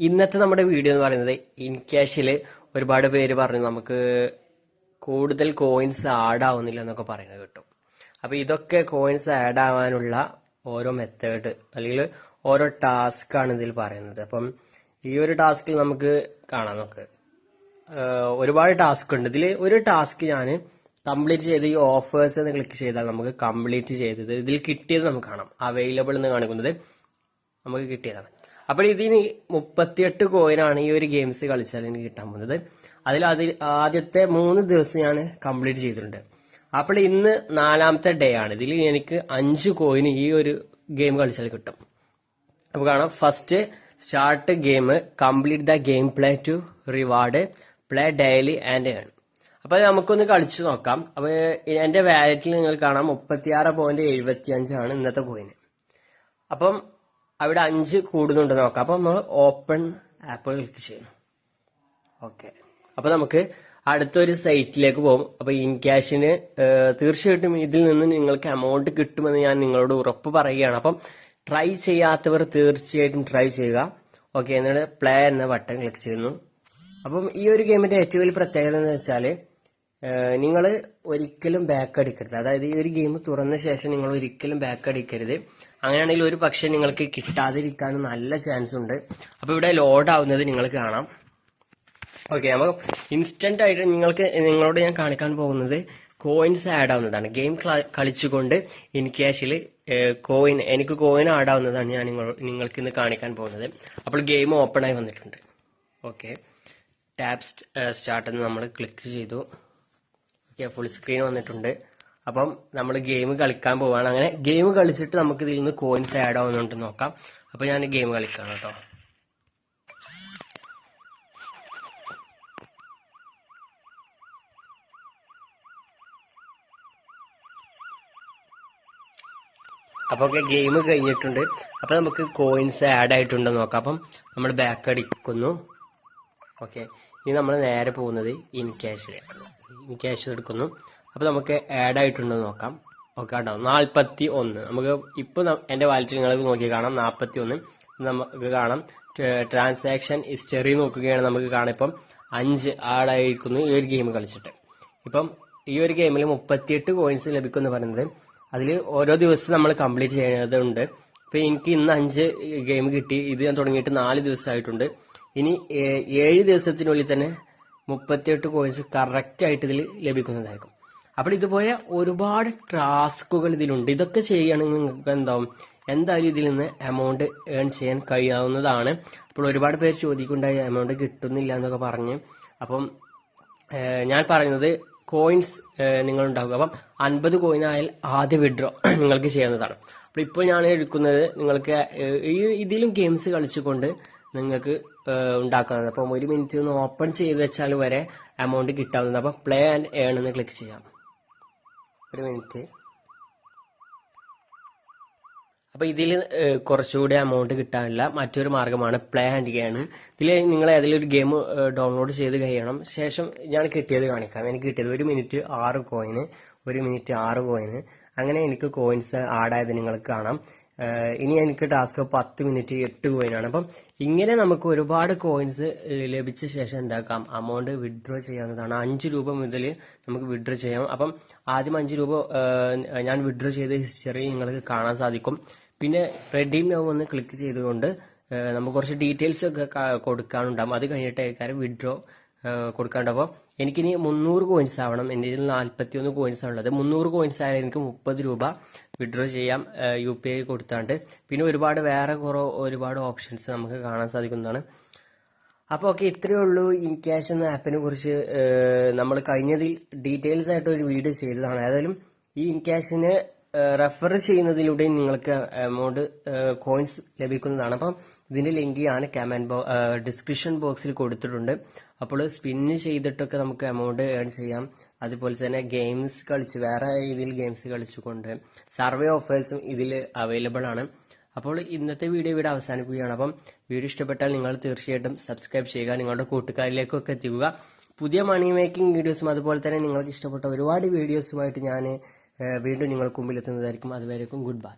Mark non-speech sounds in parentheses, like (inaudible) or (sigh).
ഇന്നത്തെ നമ്മുടെ വീഡിയോ എന്ന് പറയുന്നത് ഇൻ ക്യാഷിൽ ഒരുപാട് പേര് പറഞ്ഞു നമുക്ക് കൂടുതൽ കോയിൻസ് ആഡ് ആവുന്നില്ല എന്നൊക്കെ പറയുന്നത് കേട്ടോ. അപ്പൊ ഇതൊക്കെ കോയിൻസ് ആഡ് ആവാനുള്ള ഓരോ മെത്തേഡ് അല്ലെങ്കിൽ ഓരോ ടാസ്ക് ആണ് ഇതിൽ പറയുന്നത്. അപ്പം ഈ ഒരു ടാസ്കിൽ നമുക്ക് കാണാം നമുക്ക്. ഒരുപാട് ടാസ്ക് ഉണ്ട്. ഇതിൽ ഒരു ടാസ്ക് ഞാൻ കംപ്ലീറ്റ് ചെയ്ത് ഈ ഓഫേഴ്സ് എന്ന് ക്ലിക്ക് ചെയ്താൽ നമുക്ക് കംപ്ലീറ്റ് ചെയ്തത് ഇതിൽ കിട്ടിയത് നമുക്ക് കാണാം. അവൈലബിൾ എന്ന് കാണിക്കുന്നത് നമുക്ക് കിട്ടിയതാണ്. അപ്പോൾ ഇതിന് മുപ്പത്തിയെട്ട് കോയിനാണ് ഈ ഒരു ഗെയിംസ് കളിച്ചാൽ എനിക്ക് കിട്ടാൻ പോകുന്നത്. അതിൽ അതിൽ ആദ്യത്തെ മൂന്ന് ദിവസം ഞാൻ കംപ്ലീറ്റ് ചെയ്തിട്ടുണ്ട്. അപ്പോൾ ഇന്ന് നാലാമത്തെ ഡേ ആണ്. ഇതിൽ എനിക്ക് അഞ്ച് കോയിന് ഈ ഒരു ഗെയിം കളിച്ചാൽ കിട്ടും. അപ്പോൾ കാണാം. First start game complete the game play to reward play daily and earn അപ്പൊ അത് നമുക്കൊന്ന് കളിച്ചു നോക്കാം. അപ്പോൾ എന്റെ വാലറ്റിൽ നിങ്ങൾ കാണാം. മുപ്പത്തിയാറ് പോയിന്റ് എഴുപത്തി അഞ്ചാണ് ഇന്നത്തെ കോയിന്. അപ്പം അവിടെ അഞ്ച് കൂടുന്നുണ്ട് നോക്കാം. അപ്പൊ നമ്മൾ ഓപ്പൺ ആപ്പ് ക്ലിക്ക് ചെയ്യണം ഓക്കെ അപ്പൊ നമുക്ക് അടുത്തൊരു സൈറ്റിലേക്ക് പോകും അപ്പൊ ഇൻ ക്യാഷിന് തീർച്ചയായിട്ടും ഇതിൽ നിന്ന് നിങ്ങൾക്ക് എമൗണ്ട് കിട്ടുമെന്ന് ഞാൻ നിങ്ങളോട് ഉറപ്പ് പറയുകയാണ്. അപ്പം ട്രൈ ചെയ്യാത്തവർ തീർച്ചയായിട്ടും ട്രൈ ചെയ്യുക. ഓക്കെ എന്നിട്ട് പ്ലേ എന്ന ബട്ടൺ ക്ലിക്ക് ചെയ്യുന്നു. അപ്പം ഈ ഒരു ഗെയിമിന്റെ ഏറ്റവും വലിയ പ്രത്യേകത എന്ന് വെച്ചാൽ നിങ്ങൾ ഒരിക്കലും ബാക്ക് അടിക്കരുത്. അതായത് ഈ ഒരു ഗെയിം തുറന്ന ശേഷം നിങ്ങൾ ഒരിക്കലും ബാക്ക് അടിക്കരുത്. അങ്ങനെയാണെങ്കിൽ ഒരു പക്ഷെ നിങ്ങൾക്ക് കിട്ടാതിരിക്കാൻ നല്ല ചാൻസ് ഉണ്ട്. അപ്പോൾ ഇവിടെ ലോഡ് ആവുന്നത് നിങ്ങൾ കാണാം. ഓക്കെ നമുക്ക് ഇൻസ്റ്റന്റ് ആയിട്ട് നിങ്ങൾക്ക് നിങ്ങളോട് ഞാൻ കാണിക്കാൻ പോകുന്നത് കോയിൻസ് ആഡ് ആവുന്നതാണ്. ഗെയിം കളിച്ചുകൊണ്ട് ഇൻ ക്യാഷിൽ കോയിൻ എനിക്ക് കോയിൻ ആഡ് ആവുന്നതാണ് ഞാൻ നിങ്ങൾ നിങ്ങൾക്ക് ഇന്ന് കാണിക്കാൻ പോകുന്നത്. അപ്പോൾ ഗെയിം ഓപ്പൺ ആയി വന്നിട്ടുണ്ട്. ഓക്കെ ടാപ്പ് സ്റ്റാർട്ട് എന്ന് നമ്മൾ ക്ലിക്ക് ചെയ്തു. ഓക്കെ ഫുൾ സ്ക്രീൻ വന്നിട്ടുണ്ട്. അപ്പം നമ്മൾ ഗെയിം കളിക്കാൻ പോവാണ്. അങ്ങനെ ഗെയിം കളിച്ചിട്ട് നമുക്ക് ഇതിൽ നിന്ന് കോയിൻസ് ആഡ് ആവുന്നുണ്ട് നോക്കാം. അപ്പൊ ഞാൻ ഗെയിം കളിക്കാം കേട്ടോ അപ്പൊ ഒക്കെ ഗെയിം കഴിഞ്ഞിട്ടുണ്ട്. അപ്പൊ നമുക്ക് കോയിൻസ് ആഡ് ആയിട്ടുണ്ടോ നോക്കാം. അപ്പം നമ്മൾ ബാക്ക് അടിക്കുന്നു. ഓക്കെ ഇനി നമ്മൾ നേരെ പോകുന്നത് ഇൻ ക്യാഷിലേക്കാണ് ഇൻ ക്യാഷ് എടുക്കുന്നു. അപ്പൊ നമുക്ക് ആഡ് ആയിട്ടുണ്ടോ നോക്കാം. ഓക്കെ കേട്ടോ നാൽപ്പത്തി ഒന്ന് നമുക്ക് ഇപ്പൊ എന്റെ എന്റെ വാലറ്റിൽ നിങ്ങൾക്ക് നോക്കി കാണാം. നാൽപ്പത്തി ഒന്ന് നമുക്ക് കാണാം. ട്രാൻസാക്ഷൻ ഹിസ്റ്ററി നോക്കുകയാണ് നമുക്ക് കാണാം. ഇപ്പം അഞ്ച് ആടായിരിക്കുന്നു ഈ ഒരു ഗെയിം കളിച്ചിട്ട്. ഇപ്പം ഈ ഒരു ഗെയിമിൽ മുപ്പത്തിയെട്ട് കോയിൻസ് ലഭിക്കും എന്ന് പറയുന്നത് അതിൽ ഓരോ ദിവസം നമ്മൾ കംപ്ലീറ്റ് ചെയ്യുന്നതുണ്ട്. ഇപ്പൊ എനിക്ക് ഇന്ന് അഞ്ച് ഗെയിം കിട്ടി. ഇത് ഞാൻ തുടങ്ങിയിട്ട് നാല് ദിവസമായിട്ടുണ്ട്. ഇനി ഏഴ് ദിവസത്തിനുള്ളിൽ തന്നെ മുപ്പത്തിയെട്ട് കോയിൻസ് കറക്റ്റ് ആയിട്ട് ഇതിൽ ലഭിക്കുന്നതായിരിക്കും. അപ്പോൾ ഇതുപോലെ ഒരുപാട് ടാസ്കുകൾ ഇതിലുണ്ട്. ഇതൊക്കെ ചെയ്യുകയാണെങ്കിൽ നിങ്ങൾക്ക് എന്താവും എന്തായാലും ഇതിൽ നിന്ന് എമൗണ്ട് ഏൺ ചെയ്യാൻ കഴിയാവുന്നതാണ്. അപ്പോൾ ഒരുപാട് പേര് ചോദിക്കുണ്ടായി എമൗണ്ട് കിട്ടുന്നില്ല എന്നൊക്കെ പറഞ്ഞ്. അപ്പം ഞാൻ പറയുന്നത് കോയിൻസ് നിങ്ങൾ ഉണ്ടാക്കുക അപ്പം അൻപത് കോയിൻ ആയാൽ ആദ്യ വിഡ്രോ (clears throat) നിങ്ങൾക്ക് ചെയ്യുന്നതാണ് അപ്പോൾ ഇപ്പോൾ ഞാൻ എടുക്കുന്നത് നിങ്ങൾക്ക് ഈ ഇതിലും ഗെയിംസ് കളിച്ചുകൊണ്ട് നിങ്ങൾക്ക് ഉണ്ടാക്കാവുന്നത് അപ്പം ഒരു മിനിറ്റ് ഒന്ന് ഓപ്പൺ ചെയ്ത് വെച്ചാൽ വരെ എമൗണ്ട് കിട്ടാവുന്നത് അപ്പം പ്ലേ ആൻഡ് ഏൺ എന്ന് ക്ലിക്ക് ചെയ്യാം. ഒരു മിനിറ്റ് അപ്പൊ ഇതിൽ കുറച്ചുകൂടി എമൗണ്ട് കിട്ടാനുള്ള മറ്റൊരു മാർഗമാണ് പ്ലേ ആൻഡ് ഗെയാണ് ഇതിൽ നിങ്ങൾ ഏതെങ്കിലും ഒരു ഗെയിം ഡൗൺലോഡ് ചെയ്ത് കഴിയണം. ശേഷം ഞാൻ കിട്ടിയത് കാണിക്കാം. എനിക്ക് കിട്ടിയത് ഒരു മിനിറ്റ് ആറ് കോയിന് ഒരു മിനിറ്റ് ആറ് കോയിന് അങ്ങനെ എനിക്ക് കോയിൻസ് ആഡായത് നിങ്ങൾക്ക് കാണാം. ഇനി എനിക്ക് ടാസ്ക് പത്ത് മിനിറ്റ് എട്ട് കോയിനാണ് അപ്പം ഇങ്ങനെ നമുക്ക് ഒരുപാട് കോയിൻസ് ലഭിച്ച ശേഷം എന്താക്കാം? അമൗണ്ട് വിഡ്രോ ചെയ്യാവുന്നതാണ്. അഞ്ച് രൂപ മുതൽ നമുക്ക് വിഡ്രോ ചെയ്യാം. അപ്പം ആദ്യം അഞ്ച് രൂപ ഞാൻ വിഡ്രോ ചെയ്ത ഹിസ്റ്ററി നിങ്ങൾക്ക് കാണാൻ സാധിക്കും. പിന്നെ റെഡീം നൗ ഒന്ന് ക്ലിക്ക് ചെയ്തുകൊണ്ട് നമുക്ക് കുറച്ച് ഡീറ്റെയിൽസ് ഒക്കെ കൊടുക്കാനുണ്ടാകും അത് കഴിഞ്ഞിട്ട് വിഡ്രോ കൊടുക്കാണ്ട് അപ്പോൾ എനിക്കിനി മുന്നൂറ് കോയിൻസ് ആവണം. എന്റെ ഇതിൽ നാൽപ്പത്തി ഒന്ന് കോയിൻസ് ആണുള്ളത്. മുന്നൂറ് കോയിൻസ് ആയാലും എനിക്ക് മുപ്പത് രൂപ. വിഡ്രോ ചെയ്യാം യു പി ഐ കൊടുത്താണ്ട്. പിന്നെ ഒരുപാട് വേറെ കുറേ ഒരുപാട് ഓപ്ഷൻസ് നമുക്ക് കാണാൻ സാധിക്കുന്നതാണ്. അപ്പോൾ ഓക്കെ ഇത്രയേ ഉള്ളൂ ഇൻ ക്യാഷ് എന്ന ആപ്പിനെ കുറിച്ച് നമ്മൾ കഴിഞ്ഞതിൽ ഡീറ്റെയിൽസ് ആയിട്ട് ഒരു വീഡിയോ ചെയ്തതാണ്. ഏതായാലും ഈ ഇൻ ക്യാഷിന് റെഫർ ചെയ്യുന്നതിലൂടെ നിങ്ങൾക്ക് എമൗണ്ട് കോയിൻസ് ലഭിക്കുന്നതാണ്. അപ്പം ഇതിന്റെ ലിങ്ക് ഞാൻ കമന്റ് ബോ ഡിസ്ക്രിപ്ഷൻ ബോക്സിൽ കൊടുത്തിട്ടുണ്ട്. അപ്പോൾ സ്പിന്ന് ചെയ്തിട്ടൊക്കെ നമുക്ക് എമൗണ്ട് ഏൺ ചെയ്യാം. അതുപോലെ തന്നെ ഗെയിംസ് കളിച്ച് വേറെ രീതിയിൽ ഗെയിംസ് കളിച്ചുകൊണ്ട് സർവേ ഓഫേഴ്സും ഇതിൽ അവൈലബിൾ ആണ്. അപ്പോൾ ഇന്നത്തെ വീഡിയോ ഇവിടെ അവസാനിക്കുകയാണ്. അപ്പം വീഡിയോ ഇഷ്ടപ്പെട്ടാൽ നിങ്ങൾ തീർച്ചയായിട്ടും സബ്സ്ക്രൈബ് ചെയ്യുക നിങ്ങളുടെ കൂട്ടുകാരിലേക്കൊക്കെ എത്തിക്കുക. പുതിയ മണി മേക്കിംഗ് വീഡിയോസും അതുപോലെ തന്നെ നിങ്ങൾക്ക് ഇഷ്ടപ്പെട്ട ഒരുപാട് വീഡിയോസുമായിട്ട് ഞാൻ വീണ്ടും നിങ്ങൾക്ക് മുമ്പിൽ എത്തുന്നതായിരിക്കും അതുവരേക്കും ഗുഡ് ബൈ